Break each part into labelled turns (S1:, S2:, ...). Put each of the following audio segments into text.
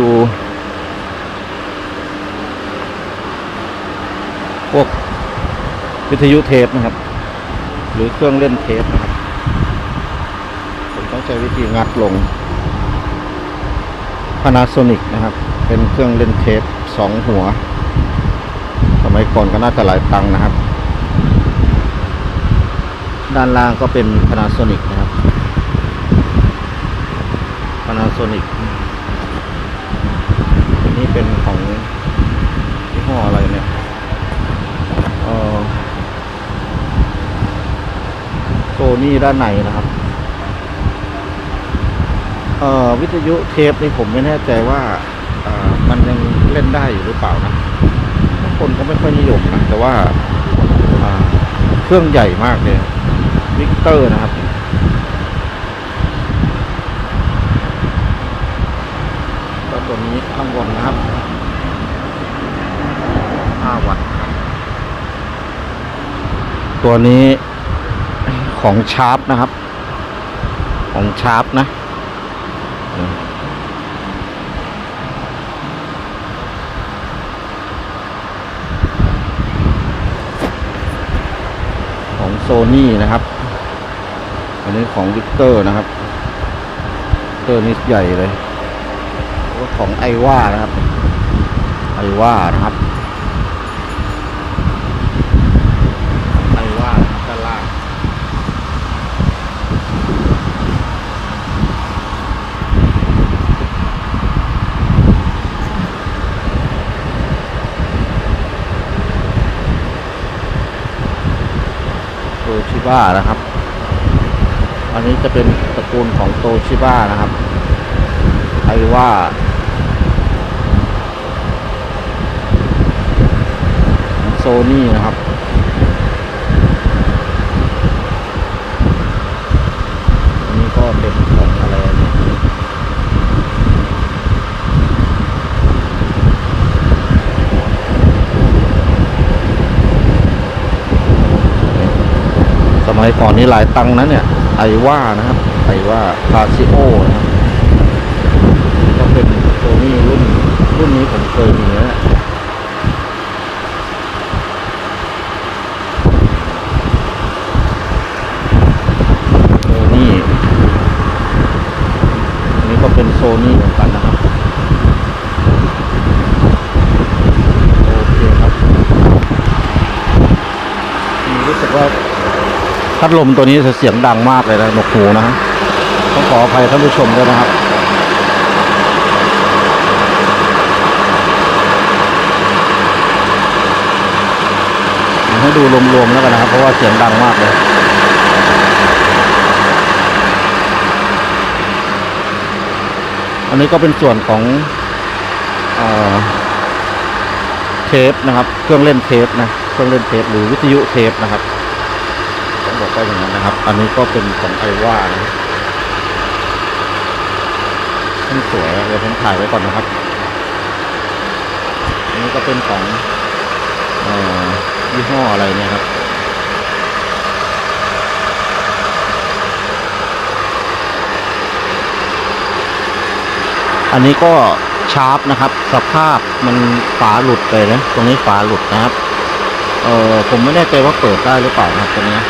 S1: ดู พวกวิทยุเทปนะครับ หรือเครื่องเล่นเทปนะครับ ผมต้องใช้วิธีงัดลง Panasonic นะครับ เป็นเครื่องเล่นเทปสองหัว สมัยก่อนก็น่าจะหลายตังค์นะครับ ด้านล่างก็เป็น Panasonic นะครับ Panasonic เป็นของยี่ห้ออะไรเนี่ยเออโซนี่ด้านในนะครับเอ่อวิทยุเทปนี่ผมไม่แน่ใจว่าเอ่อมันยังเล่นได้อยู่หรือเปล่านะ คนก็ไม่ค่อยนิยมนะ แต่ว่าอ่าเครื่องใหญ่มากเลยวิกเตอร์นะครับ ก็ ตัวนี้ข้างบนนะครับ5วัตต์ครับตัวนี้ของชาร์ปนะครับ ของชาร์ปนะของโซนี่นะครับ อันนี้ของวิกเตอร์นะครับวิกเตอร์นี่ใหญ่เลย ของไอว่านะครับไอว่านะครับไอว่านะครับด้านล่างโตชิบ้านะครับ อันนี้จะเป็นตระกูลของโตชิบ้านะครับไอว่าโซ นี่นะครับนนี้ก็เป็นของอะไรเนี่ยสมัยก่อนนี่หลายตังนะเนี่ย ไอว่านะครับ ไอว่าคาซิโอนะครับก็เป็นโซนี่รุ่นรุ่นนี้ผมเคยมีนะเนี่ยโซนี่อันนี้ก็ เป็นโซนี่เหมือนกันนะครับ โอเคครับอืมรู้สึกว่าพัดลมตัวนี้จะเสียงดังมากเลยนะหนกหูนะฮะต้องขออภัยท่านผู้ชมด้วยนะครับให้ดูรวมๆแล้วกันนะครับ เพราะว่าเสียงดังมากเลย อันนี้ก็เป็นส่วนของเอเทปนะครับ เครื่องเล่นเทปนะเครื่องเล่นเทปหรือวิทยุเทปนะครับต้องบอกว่าอย่างนั้นนะครับ อันนี้ก็เป็นของไอว่านะนี่สวยเดี๋ยวผมถ่ายไว้ก่อนนะครับ อันนี้ก็เป็นของอยี่ห้ออะไรเนี่ยครับ อันนี้ก็ชาร์ปนะครับ สภาพมันฝาหลุดไปนะ ตรงนี้ฝาหลุดนะครับ เออผมไม่แน่ใจว่าเปิดได้หรือเปล่านะครับตัวนี้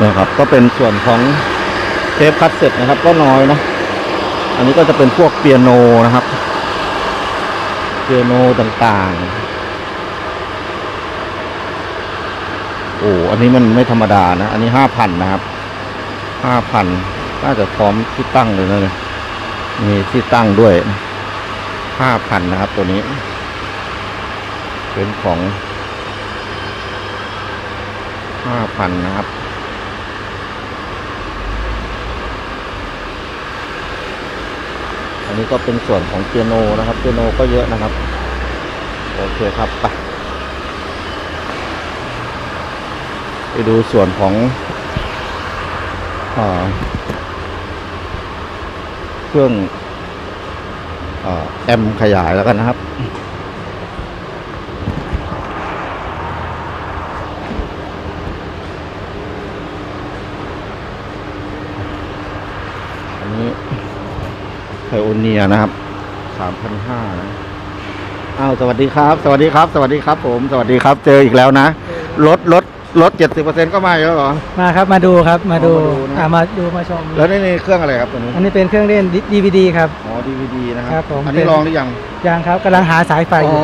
S1: นี่ยครับ ก็เป็นส่วนของเทปคัดเสร็จนะครับ ก็น้อยนะ อันนี้ก็จะเป็นพวกเปียโนนะครับ เปียโนต่างๆ โอ้ อันนี้มันไม่ธรรมดานะ อันนี้ห้าพันนะครับห้าพัน น่าจะพร้อมที่ตั้งเลยนะเนี่ยมีที่ตั้งด้วยห้าพันนะครับ ตัวนี้ เป็นของห้าพันนะครับ อันนี้ก็เป็นส่วนของเปียโนนะครับ เปียโนก็เยอะนะครับ โอเคครับไปไปดูส่วนของอา เครื่องแอมขยายแล้วกันนะครับ อันนี้ไพโอเนียนะครับสามพันห้านะอ้าวสวัสดีครับ สวัสดีครับ สวัสดีครับผม สวัสดีครับ เจออีกแล้วนะ รถ รถ รถเจ็ดสิบเปอร์เซ็นก็มาอีกแล้วเหรอ
S2: มาครับมาดูครับมาดู
S1: อ๋อมาดูนะ
S2: อ่ามาดูมาชม
S1: แล้วนี่นี่เครื่องอะไรครับตัวนี้
S2: อันนี้เป็นเครื่องเล่นดีวีดีครับ
S1: อ๋อดีวดีนะค
S2: ครั
S1: รับบ
S2: ผม
S1: อันนี้
S2: เป็น
S1: ลองหรือยัง
S2: ยังครับกำลังหาสายไฟอยู่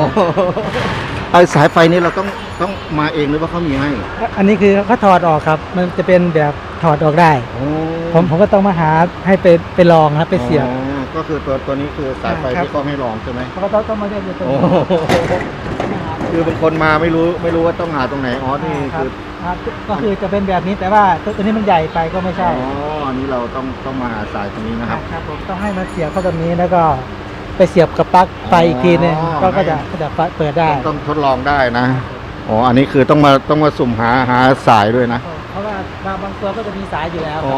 S1: ไอสายไฟนี้เราต้องต้องมาเองหรือว่าเขามีให้
S2: อันนี้คือเขาถอดออกครับ มันจะเป็นแบบถอดออกได้
S1: โอ้
S2: ผมผมก็ต้องมาหาให้ไปไปลองครับไปเสียบ
S1: อ๋อก็คือตัวตัวนี้คือสายไฟ
S2: ครับ
S1: ที่เขาให้ลองใช่ไหม
S2: เขาก็ต้องต้องมาเล่นอยู่ตรง
S1: โอ้
S2: นี้
S1: คือบางคนมาไม่รู้ไม่รู้ว่าต้องหาตรงไหนอ๋อนี่
S2: ครั
S1: คื
S2: บ
S1: อ
S2: ครับก็คือจะเป็นแบบนี้แต่ว่าตัวตัวนี้มันใหญ่ไปก็ไม่ใช่
S1: อ๋ออันนี้เราต้องต้องมาหาสายตรงนี้นะครับ
S2: ครับผมต้องให้มันเสียบเข้าตรงนี้แล้วก็ไปเสียบกับปลั๊กไฟอีกทีนึง
S1: อ๋อ
S2: ก็ก็จะก็จะเปิดได้
S1: ต้องต้องทดลองได้นะอ๋ออันนี้คือต้องมาต้องมาสุ่มหาหาสายด้วยนะ
S2: เพราะว่าบางบางตัวก็จะมีสายอยู่แล้ว
S1: อ๋อ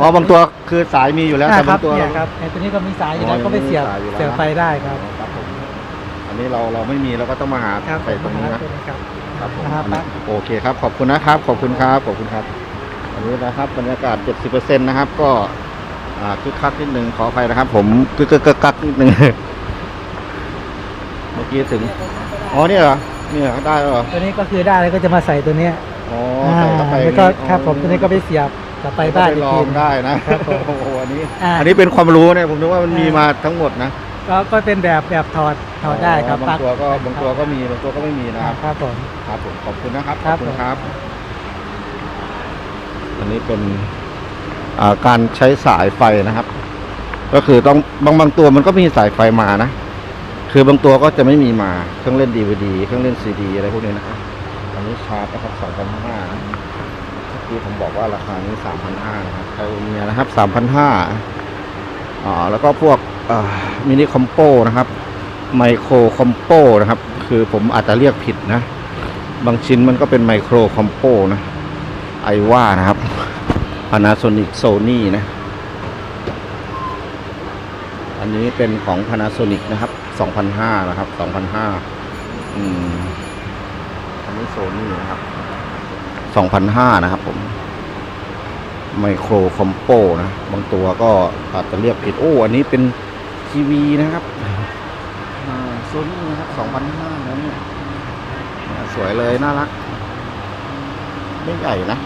S1: อ๋อบางตัวคือสายมีอยู่แล้ว
S2: อ่า
S1: แต่
S2: ค
S1: บา
S2: รับ
S1: งตัว
S2: เนี่ยครับไอ้ตัวนี้ก็มีสายอยู่แล้ว
S1: อ๋อ
S2: ก็ไปเสียบ
S1: ยังมีสายอยู่แล้ว
S2: เสียบไฟได้ครับ
S1: ครับผมอัน นี้เราเราไม่มีเราก็ต้องมาหา
S2: ครับ
S1: ไปตรงนี้นะ
S2: ครับ
S1: ครับผม
S2: นะครับ
S1: อันนี้โอเคครับ ขอบคุณนะครับ ขอบคุณครับ ขอบคุณครับ อันนี้นะครับบรรยากาศ 70%นะครับ ก็อ่าคึกคักนิดนึงขออภัยนะครับ ผมกึกกึกกึกกักนิดนึง เมื่อกี้ถึง อ๋อเนี่ยเหรอเนี่ยได้แล้วเหรอ
S2: ตัวนี้ก็คือได้แล้วก็จะมาใส่ตัวเนี้ย
S1: อ๋อใส่เข้าไป
S2: แล้วก็
S1: อย่างนี้
S2: ครับผม
S1: อ๋อ
S2: ตัวนี้ก็ไปเสียบกับไป
S1: ก็
S2: บ้าน
S1: ไป
S2: อีก
S1: ลอ
S2: ที
S1: งได้นะครับ
S2: ผม
S1: โอ้โหอันนี้
S2: อ่า
S1: อันนี้เป็นความรู้เนี่ยผมนึกว่ามันมี
S2: อ่าม
S1: มาทั้งหมดนะ
S2: ก็ก็เป็นแบบแบบถอดถอดได้ครับ
S1: บางตัวก็
S2: ปลั๊
S1: บางตัวก็มีบางตัวก็ไม่มีนะ
S2: อ่า
S1: ครับ
S2: ครับผม
S1: ครับผมขอบคุณนะครับ
S2: ครั
S1: ขอ
S2: บบ
S1: คุณ
S2: ผม
S1: ครับ อันนี้เป็นอ่าการใช้สายไฟนะครับ ก็คือต้องบางบางตัวมันก็มีสายไฟมานะคือบางตัวก็จะไม่มีมาเครื่องเล่นดีวดีเครื่องเล่นซีดีอะไรพวกนี้นะครับอันนี้ชาร์จนะครับสองพันห้านะเมื่อกี้ผมบอกว่าราคานี้สามพันห้านะครับไทโอเนียนะครับสามพันห้า อ่าแล้วก็พวกมินิคอมโปนะครับไมโครคอมโปนะครับ คือผมอาจจะเรียกผิดนะ บางชิ้นมันก็เป็นไมโครคอมโปนะไอว่านะครับ Panasonic Sony นะ อันนี้เป็นของ Panasonic นะครับ2,500นะครับ2,500อืม อันนี้ Sony นะครับ2,500นะครับผม ไมโครคอมโปนะ บางตัวก็อาจจะเรียกผิด โอ้ อันนี้เป็นทีวีนะครับโซนี่นะครับ2,500นะเนี่ยสวยเลยน่ารัก ไม่ใหญ่นะ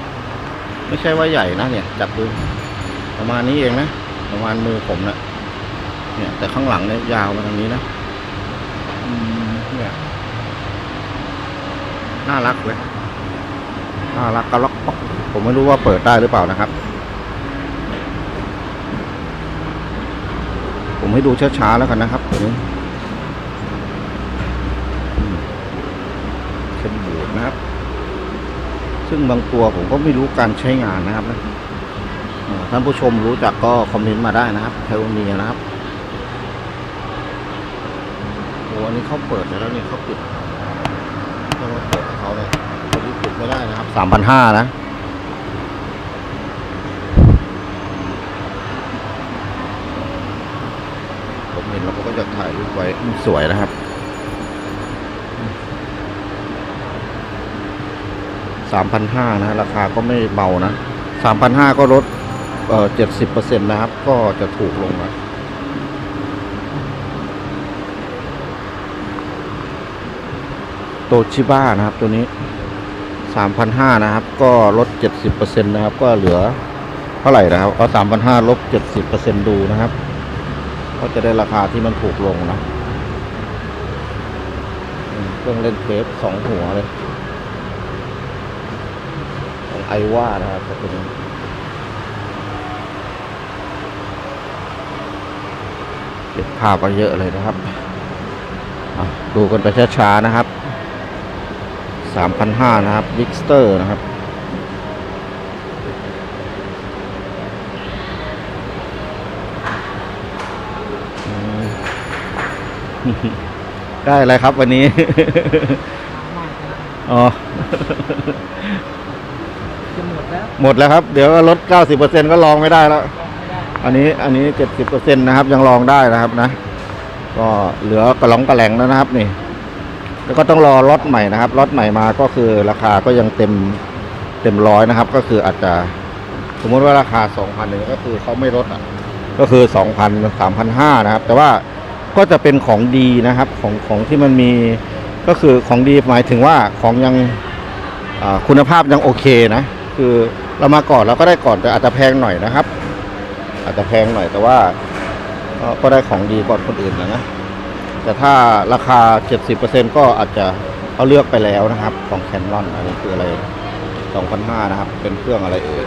S1: ไม่ใช่ว่าใหญ่นะเนี่ย จับดูประมาณนี้เองนะ ประมาณมือผมนะเนี่ย แต่ข้างหลังเนี่ยยาวมาทางนี้นะอืมเนี่ยน่ารักเลยน่ารักกระล็อกป๊อกผมไม่รู้ว่าเปิดได้หรือเปล่านะครับ ผมให้ดูช้าๆแล้วกันนะครับตัวนี้เป็นบูดนะครับ ซึ่งบางตัวผมก็ไม่รู้การใช้งานนะครับนะท่านผู้ชมรู้จักก็คอมเมนต์มาได้นะครับไทโอเนียนะครับโอ้อันนี้เขาเปิดแล้วเนี่ยเขาปิดต้องมาเปิดเขาเลยตัวนี้ปิดไม่ได้นะครับสามพันห้านะ ผมเห็นแล้วผม ก็จะถ่ายรูปไว้มันสวยนะครับสามพันห้านะ ราคาก็ไม่เบานะสามพันห้าก็ลดเอ่อเจ็ดสิบเปอร์เซ็นต์นะครับ ก็จะถูกลงนะโตชิบ้านะครับตัวนี้สามพันห้านะครับ ก็ลดเจ็ดสิบเปอร์เซ็นต์นะครับ ก็เหลือเท่าไหร่นะครับเอาสามพันห้าลบเจ็ดสิบเปอร์เซ็นต์ดูนะครับ ก็จะได้ราคาที่มันถูกลงนะเครื่องเล่นเทปสองหัวเลย ของไอว่านะครับเป็นเก็บภาพก็เยอะเลยนะครับ ดูกันไปช้าๆนะครับสามพันห้านะครับวิกสเตอร์นะครับ ได้อะไรครับวันนี้ อ๋อ
S2: จะหมดแล้ว
S1: หมดแล้วครับ เดี๋ยวก็ลด 90%ก็ลองไม่ได้แล้ว
S2: ไม่ได้
S1: อันนี้อันนี้ 70%นะครับ ยังลองได้นะครับนะ ก็เหลือกระหลองกระแหลงแล้วนะครับนี่ แล้วก็ต้องรอรถใหม่นะครับรถใหม่มาก็คือราคาก็ยังเต็มเต็มร้อยนะครับ ก็คืออาจจะสมมติว่าราคา 2,000หนึ่งก็คือเขาไม่ลดอะกก็คือ 2,000 3,500นะครับ แต่ว่า ก็จะเป็นของดีนะครับของของที่มันมีก็คือของดีหมายถึงว่าของยังคุณภาพยังโอเคนะ คือเรามาก่อนเราก็ได้ก่อนแต่อาจจะแพงหน่อยนะครับ อาจจะแพงหน่อยแต่ว่าก็ได้ของดีกว่าคนอื่นนะนะแต่ถ้าราคา 70%ก็อาจจะเขาเลือกไปแล้วนะครับ ของแคนนอนอันนี้คืออะไร 2,500นะครับ เป็นเครื่องอะไรเอ่ย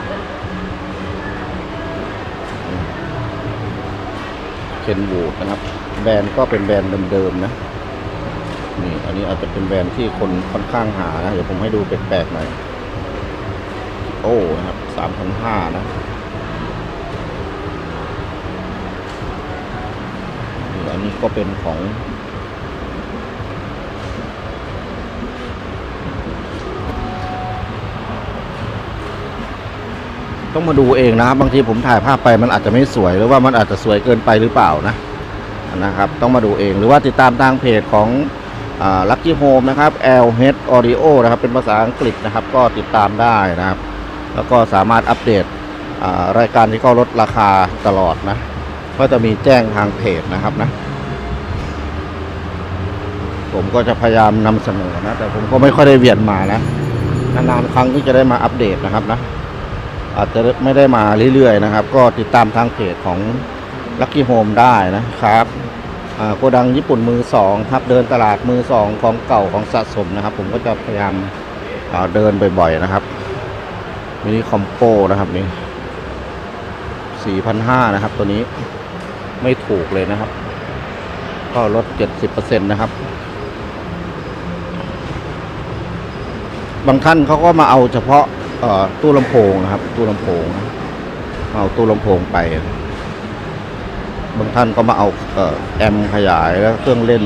S1: เคนวูดนะครับ แบรนด์ก็เป็นแบรนด์เดิมๆนะนี่อันนี้อาจจะเป็นแบรนด์ที่คนค่อนข้างหานะเดี๋ยวผมให้ดูแปลกๆหน่อยโอ้นะครับสามพันะนี่อันนี้ก็เป็นของ ต้องมาดูเองนะครับบางทีผมถ่ายภาพไปมันอาจจะไม่สวยหรือว่ามันอาจจะสวยเกินไปหรือเปล่านะนะครับ ต้องมาดูเองหรือว่าติดตามทางเพจของลัคกี้โฮมนะครับ L H Audio นะครับ เป็นภาษาอังกฤษนะครับ ก็ติดตามได้นะครับ แล้วก็สามารถอัปเดตรายการที่เขาลดราคาตลอดนะก็จะมีแจ้งทางเพจนะครับนะ ผมก็จะพยายามนำเสนอนะ แต่ผมก็ไม่ค่อยได้เวียนมานะนานๆครั้งที่จะได้มาอัปเดตนะครับนะ อาจจะไม่ได้มาเรื่อยๆนะครับ ก็ติดตามทางเพจของ Lucky Home ได้นะครับโกดังญี่ปุ่นมือสองครับเดินตลาดมือสองของเก่าของสะสมนะครับ ผมก็จะพยายามเดินบ่อยๆนะครับมินิคอมโปนะครับนี่สี่พันห้านะครับ ตัวนี้ไม่ถูกเลยนะครับ ก็ลดเจ็ดสิบเปอร์เซ็นต์นะครับ บางท่านเขาก็มาเอาเฉพาะ ตู้ลำโพงนะครับ ตู้ลำโพง เอาตู้ลำโพงไป บางท่านก็มาเอาแอมขยายแล้วเครื่องเล่น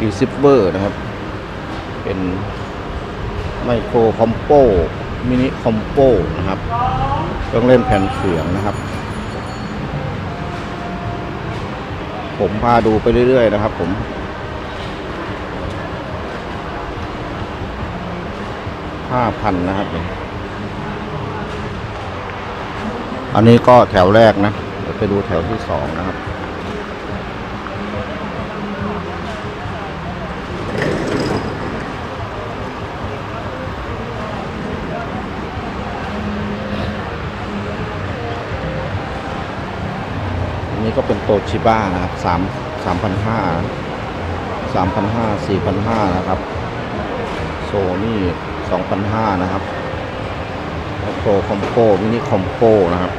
S1: รีซิเวอร์นะครับ เป็นไมโครคอมโปมินิคอมโปนะครับเครื่องเล่นแผ่นเสียงนะครับ ผมพาดูไปเรื่อย ๆ นะครับ ผมห้าพันนะครับนี่ อันนี้ก็แถวแรกนะเดี๋ยวไปดูแถวที่สองนะครับ อันนี้ก็เป็นโตชิบ้านะครับสามสามพันห้าสามพันห้าสี่พันห้านะครับ โซนี่สองพันห้านะครับ โปรคอมโปมินิคอมโปนะครับ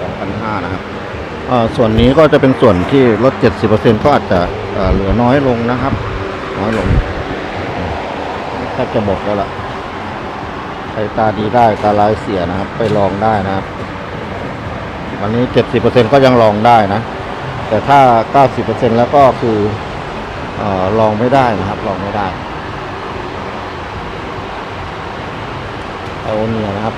S1: สองพันห้านะครับเอ่อส่วนนี้ก็จะเป็นส่วนที่ลด 70%ก็อาจจะเอ่อเหลือน้อยลงนะครับ น้อยลงแทบจะหมดแล้วล่ะใครตาดีได้ตาร้ายเสียนะครับ ไปลองได้นะครับวันนี้ 70%ก็ยังลองได้นะ แต่ถ้า 90%แล้วก็คือเออ ลองไม่ได้นะครับ ลองไม่ได้ไอโอเนียนะครับ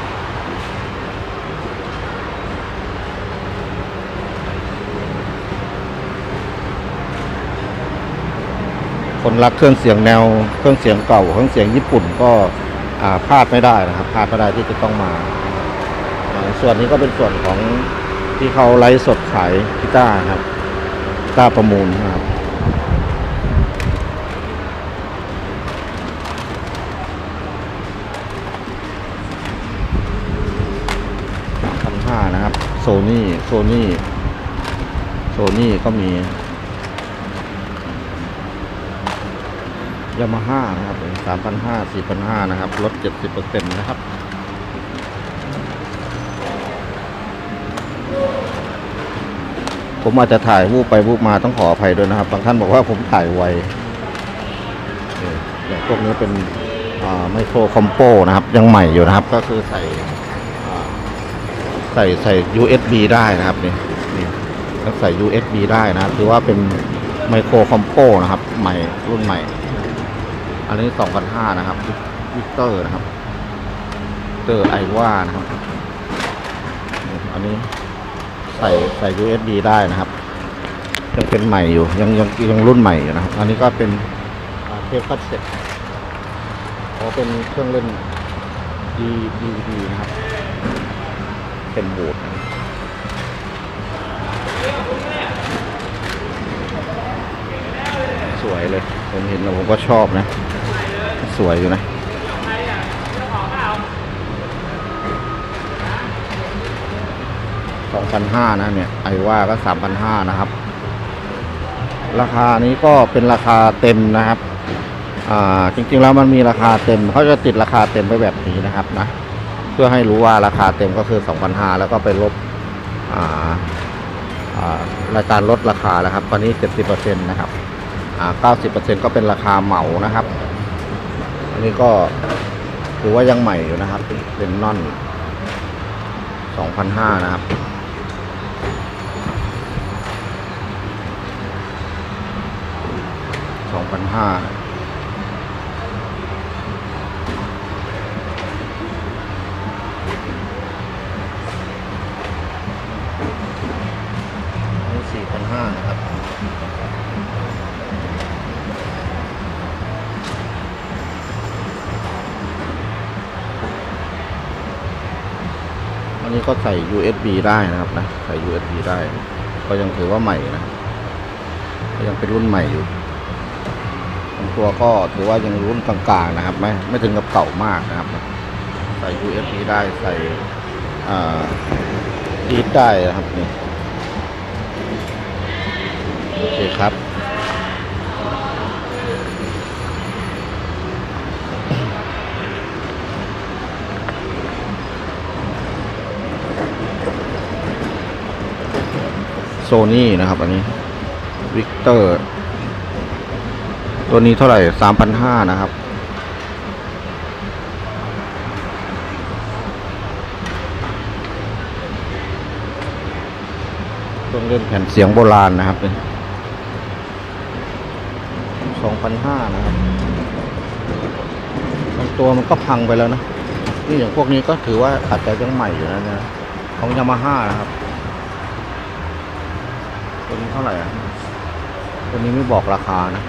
S1: คนรักเครื่องเสียงแนว เครื่องเสียงเก่า เครื่องเสียงญี่ปุ่นก็พลาดไม่ได้นะครับพลาดไม่ได้ที่จะต้องมาอ่าส่วนนี้ก็เป็นส่วนของที่เขาไลฟ์สดขายกีตาร์ครับกีตาร์ประมูลนะครับ พันห้านะครับ โซนี่โซนี่โซนี่ก็มียามาฮ่านะครับสามพันห้าสี่พันห้านะครับ ลดเจ็ดสิบเปอร์เซ็นต์นะครับผมอาจจะถ่ายวูบไปวูบมาต้องขออภัยด้วยนะครับ บางท่านบอกว่าผมถ่ายไวอย่างพวกนี้เป็นไมโครคอมโปนะครับ ยังใหม่อยู่นะครับ ก็คือใส่ ใส่ใส่ USB ได้นะครับนี่นี่แล้วใส่ USB ได้นะถือว่าเป็นไมโครคอมโปนะครับ ใหม่รุ่นใหม่ อันนี้สองพันห้านะครับวิกเตอร์นะครับเตอร์ไอว่านะครับ อันนี้ใส่ใส่ USB ได้นะครับยังเป็นใหม่อยู่ยังยังยังรุ่นใหม่อยู่นะครับ อันนี้ก็เป็นเทปคัสเซ็ตอ๋อเป็นเครื่องเล่นดีดีดีนะครับ เป็นบูดสวยเลย ผมเห็นแล้วผมก็ชอบนะ สวยอยู่นะสองพันห้านะเนี่ย ไอว่าก็สามพันห้านะครับ ราคานี้ก็เป็นราคาเต็มนะครับ อ่า จริงๆแล้วมันมีราคาเต็มเขาจะติดราคาเต็มไปแบบนี้นะครับนะ พื่อให้รู้ว่าราคาเต็มก็คือ 2,500 แล้วก็ไปลบอาอ่ารายการลดราคาแล้วครับ ตอนนี้ 70%นะครับ90%ก็เป็นราคาเหมานะครับ อันนี้ก็ถือว่ายังใหม่อยู่นะครับ เป็นนอน2,500 นะครับ2,500 อันนี้ก็ใส่ USB ได้นะครับนะ ใส่ USB ได้ ก็ยังถือว่าใหม่นะ ก็ยังเป็นรุ่นใหม่อยู่ตัวก็ถือว่ายังรุ่นกลางๆนะครับ ไม่ไม่ถึงกับเก่ามากนะครับ ใส่ USB ได้ใส่อ่าดีดได้นะครับนี่โอเคครับ โซนี่นะครับอันนี้วิกเตอร์ ตัวนี้เท่าไหร่สามพันห้านะครับ ต้องเล่นแผ่นเสียงโบราณนะครับสองพันห้านะครับบางตัวมันก็พังไปแล้วนะ นี่อย่างพวกนี้ก็ถือว่าอาจจะยังใหม่อยู่นะนี่ยของยามาฮ่านะครับ ท่าไหร่อะตัวนี้ไม่บอกราคานะ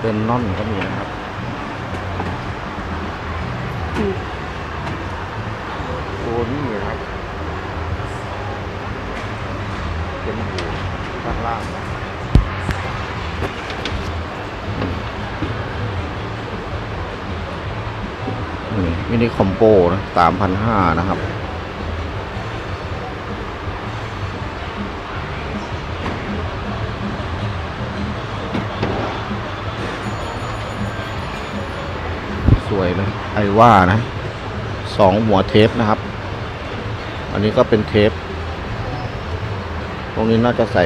S1: เป็นน่อนก็มีนะครับตัวนี้นะครับ เป็นหูด้านล่างนี่มินิคอมโบนะสามพันห้านะครับ วยนะไอว่านะสองหัวเทปนะครับ อันนี้ก็เป็นเทป ตรงนี้น่าจะใส่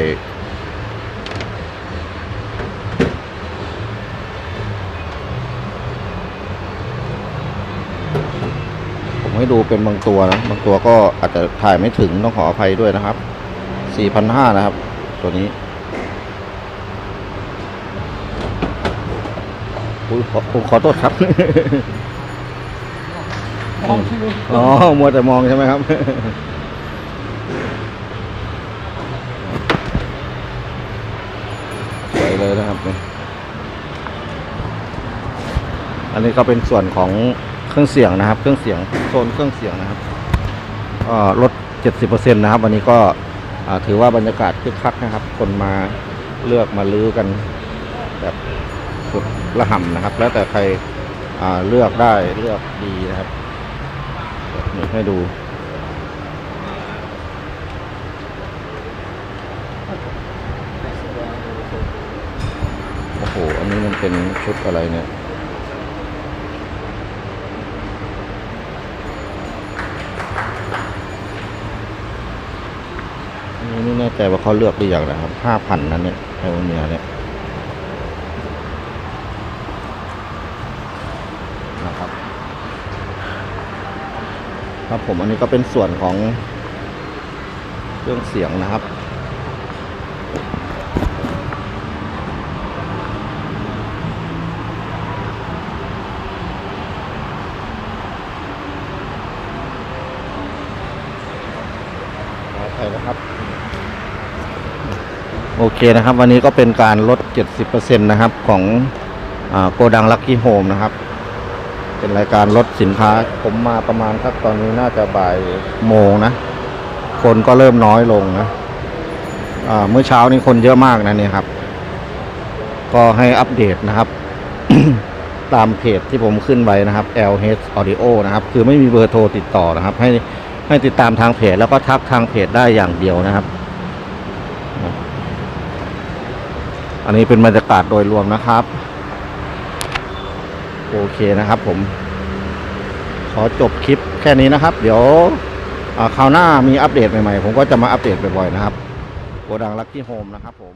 S1: ผมให้ดูเป็นบางตัวนะ บางตัวก็อาจจะถ่ายไม่ถึงต้องขออภัยด้วยนะครับ4,500นะครับ ตัวนี้ อุ้ยขอผมขอโทษครับ
S2: มองที่นี่
S1: อ๋อ มัวแต่มองใช่ไหมครับ สวยเลยนะครับนี่อันนี้ก็เป็นส่วนของเครื่องเสียงนะครับ เครื่องเสียงโซนเครื่องเสียงนะครับก็ลด 70%นะครับ วันนี้ก็อ่าถือว่าบรรยากาศคึกคักนะครับ คนมาเลือกมาลื้อกันแบบสุด ระห่ำนะครับ แล้วแต่ใครเลือกได้เลือกดีนะครับนี่ให้ดู โอ้โห อันนี้มันเป็นชุดอะไรเนี่ยนี่ไม่แน่ใจว่าเขาเลือกหรือยังนะครับห้าพันนั้นเนี่ยไอโอเนียเนี่ย นะครับ ครับผมอันนี้ก็เป็นส่วนของเครื่องเสียงนะครับขออภัยนะครับ โอเคนะครับ วันนี้ก็เป็นการลด 70%นะครับ ของโกดังลักกี้โฮมนะครับ เป็นรายการลดสินค้า ผมมาประมาณสักตอนนี้น่าจะบ่ายโมงนะ คนก็เริ่มน้อยลงนะเมื่อเช้านี้คนเยอะมากนะเนี่ยครับ ก็ให้อัปเดตนะครับ ตามเพจที่ผมขึ้นไว้นะครับ LH Audio นะครับ คือไม่มีเบอร์โทรติดต่อนะครับ ให้ให้ติดตามทางเพจแล้วก็ทักทางเพจได้อย่างเดียวนะครับ อันนี้เป็นบรรยากาศโดยรวมนะครับ โอเคนะครับผม ขอจบคลิปแค่นี้นะครับ เดี๋ยวคราวหน้ามีอัปเดตใหม่ๆ ผมก็จะมาอัปเดตบ่อยๆนะครับโกดังลักกี้โฮมนะครับผม